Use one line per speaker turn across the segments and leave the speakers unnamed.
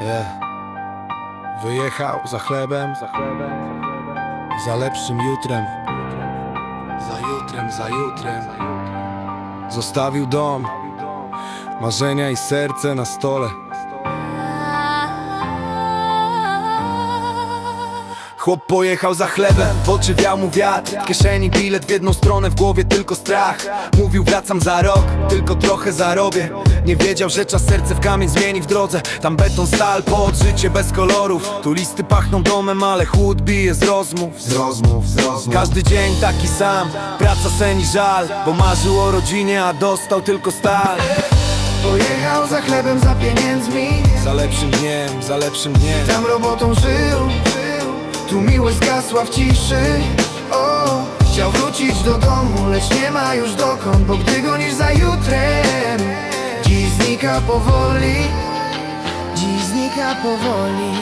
Yeah. Wyjechał za chlebem, za chlebem, za lepszym jutrem, za jutrem, za jutrem. Zostawił dom, marzenia i serce na stole. Chłop pojechał za chlebem, w oczy wiał mu wiatr W kieszeni bilet w jedną stronę, w głowie tylko strach Mówił wracam za rok, tylko trochę zarobię Nie wiedział, że czas serce w kamień zmieni w drodze. Tam beton, stal, pod życie bez kolorów. Tu listy pachną domem, ale chłód bije z rozmów. Z rozmów, z rozmów. Każdy dzień taki sam, praca, sen i żal Bo marzył o rodzinie, a dostał tylko stal.
Pojechał za chlebem, za pieniędzmi.
Za lepszym dniem, za lepszym dniem.
Tam robotą żył, Tu miłość zgasła w ciszy. O, chciał wrócić do domu, lecz nie ma już dokąd Bo gdy gonisz za jutrem znika powoli Dziś znika powoli.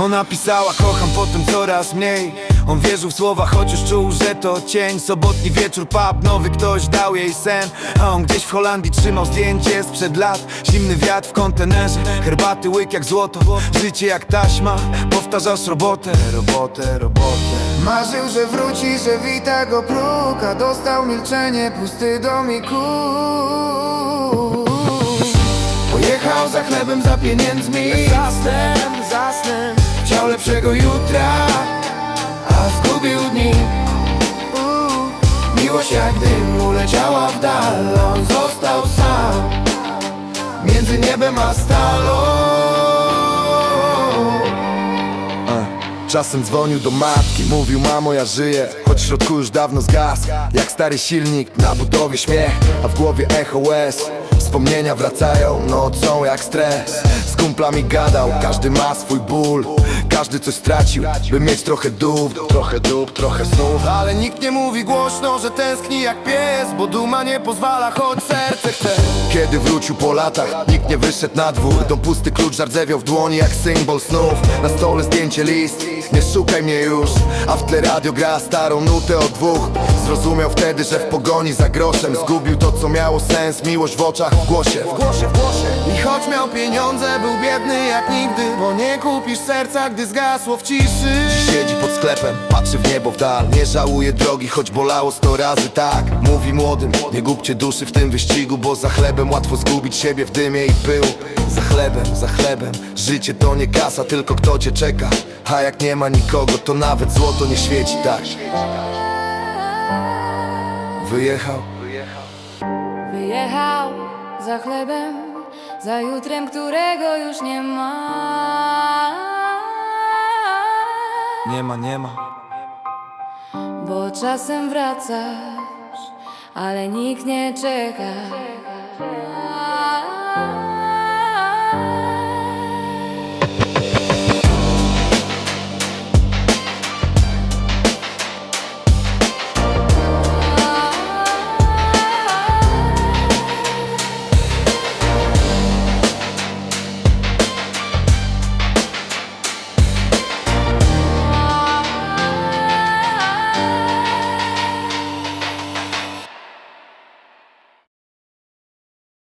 Ona pisała kocham potem coraz mniej. On wierzył w słowa, choć już czuł, że to cień. Sobotni wieczór, pub, nowy ktoś dał jej sen. A on gdzieś w Holandii trzymał zdjęcie sprzed lat. Zimny wiatr w kontenerze, herbaty łyk jak złoto. Życie jak taśma, powtarzasz robotę, robotę, robotę.
Marzył, że wróci, że wita go próg A dostał milczenie, pusty dom i kurz Za chlebem, za pieniędzmi.
Za snem, za snem
Chciał lepszego jutra, a zgubił dni. Uuu, Miłość jak dym uleciała w dal. On został sam. Między niebem a stalą.
Czasem dzwonił do matki, mówił mamo ja żyję Choć w środku już dawno zgasł. Jak stary silnik, na budowie śmiech A w głowie echo łez Wspomnienia wracają nocą jak stres. Z kumplami gadał, każdy ma swój ból. Każdy coś stracił, by mieć trochę dób Trochę dób, trochę snów. Ale nikt nie mówi głośno, że tęskni jak pies Bo duma nie pozwala, choć serce chce. Kiedy wrócił po latach, nikt nie wyszedł na dwór. Dom pusty, klucz zardzewiał w dłoni jak symbol snów. Na stole zdjęcie list, nie szukaj mnie już A w tle radio gra starą nutę od dwóch. Zrozumiał wtedy, że w pogoni za groszem Zgubił to co miało sens, miłość w oczach, w głosie. W głosie, w głosie.
I choć miał pieniądze, był biedny jak nigdy Bo nie kupisz serca, gdy zgasło w ciszy.
Siedzi pod sklepem, patrzy w niebo w dal. Nie żałuje drogi, choć bolało sto razy tak. Mówi młodym, nie gubcie duszy w tym wyścigu Bo za chlebem łatwo zgubić siebie w dymie i pyłu. Za chlebem, za chlebem, życie to nie kasa Tylko kto cię czeka, a jak nie ma nikogo To nawet złoto nie świeci tak. Wyjechał.
Wyjechał za chlebem, za jutrem, którego już nie ma.
Nie ma, nie ma.
Bo czasem wracasz, ale nikt nie czeka.